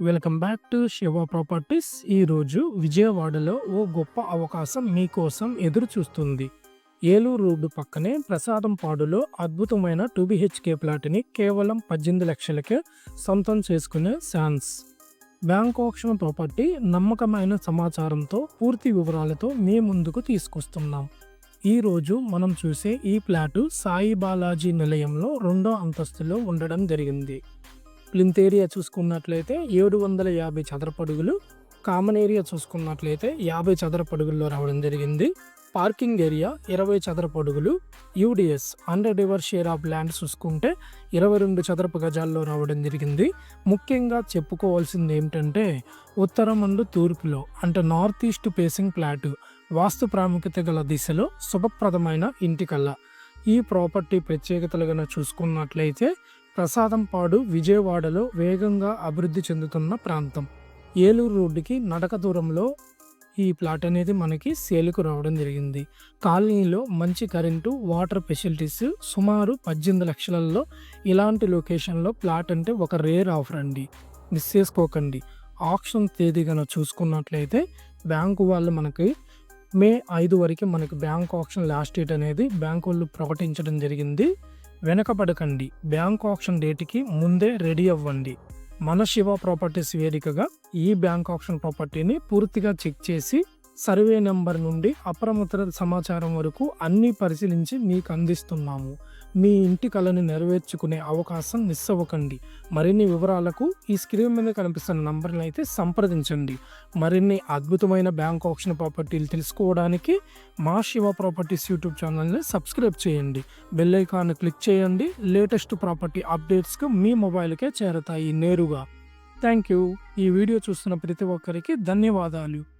Welcome back to Shiva properties. ఈరోజు విజయవాడలో ఓ గొప్ప అవకాశం మీకోసం ఎదురు చూస్తుంది. ఏలూరు రోడ్డు పక్కనే ప్రసాదం పాడులో అద్భుతమైన టూ బిహెచ్కే ప్లాట్ని కేవలం పద్దెనిమిది లక్షలకే సొంతం చేసుకునే ఛాన్స్ బ్యాంక్ ఆప్షన్ ప్రాపర్టీ నమ్మకమైన సమాచారంతో పూర్తి వివరాలతో మీ ముందుకు తీసుకొస్తున్నాం. ఈరోజు మనం చూసే ఈ ప్లాటు సాయి బాలాజీ నిలయంలో రెండో అంతస్తులో ఉండడం జరిగింది. ప్లింత్ ఏరియా చూసుకున్నట్లయితే ఏడు వందల యాభై చదరపడుగులు కామన్ ఏరియా చూసుకున్నట్లయితే యాభై చదరపడుగుల్లో రావడం జరిగింది. పార్కింగ్ ఏరియా ఇరవై చదరపడుగులు UDS under river share of land చూసుకుంటే ఇరవై రెండు చదరపు గజాల్లో రావడం జరిగింది. ముఖ్యంగా చెప్పుకోవాల్సింది ఏమిటంటే ఉత్తరం అండ్ తూర్పులో అంటే north east facing plot vastu ప్రాముఖ్యత గల దిశలో శుభప్రదమైన ఇంటికల్లా. ఈ ప్రాపర్టీ ప్రత్యేకతలు కనుక చూసుకున్నట్లయితే ప్రసాదంపాడు విజయవాడలో వేగంగా అభివృద్ధి చెందుతున్న ప్రాంతం. ఏలూరు రోడ్డుకి నడక దూరంలో ఈ ప్లాట్ అనేది మనకి సేలుకు రావడం జరిగింది. కాలనీలో మంచి కరెంటు వాటర్ ఫెసిలిటీస్ సుమారు పద్దెనిమిది లక్షలలో ఇలాంటి లొకేషన్లో ప్లాట్ అంటే ఒక రేర్ ఆఫర్ అండి. మిస్ చేసుకోకండి. ఆప్షన్ తేదీ కనుక చూసుకున్నట్లయితే బ్యాంకు వాళ్ళు మనకి మే ఐదు వరకు మనకి బ్యాంక్ ఆప్షన్ లాస్ట్ డేట్ అనేది బ్యాంక్ వాళ్ళు ప్రకటించడం జరిగింది. వెనకబడకండి. బ్యాంక్ ఆప్షన్ డేట్కి ముందే రెడీ అవ్వండి. మన శివ ప్రాపర్టీస్ వేదికగా ఈ బ్యాంక్ ఆప్షన్ ప్రాపర్టీని పూర్తిగా చెక్ చేసి సర్వే నెంబర్ నుండి అప్రమత్త సమాచారం వరకు అన్నీ పరిశీలించి మీకు అందిస్తున్నాము. మీ ఇంటి కళను నెరవేర్చుకునే అవకాశం మిస్ అవ్వకండి మరిన్ని వివరాలకు ఈ స్క్రీన్ మీద కనిపిస్తున్న నంబర్ని అయితే సంప్రదించండి. మరిన్ని అద్భుతమైన బ్యాంక్ ఆప్షన్ ప్రాపర్టీలు తెలుసుకోవడానికి మా శివ ప్రాపర్టీస్ యూట్యూబ్ ఛానల్ని సబ్స్క్రైబ్ చేయండి. బెల్ ఐకాన్ క్లిక్ చేయండి. లేటెస్ట్ ప్రాపర్టీ అప్డేట్స్కి మీ మొబైల్కే చేరతాయి నేరుగా. Thank you. ఈ వీడియో చూస్తున్న ప్రతి ఒక్కరికి ధన్యవాదాలు.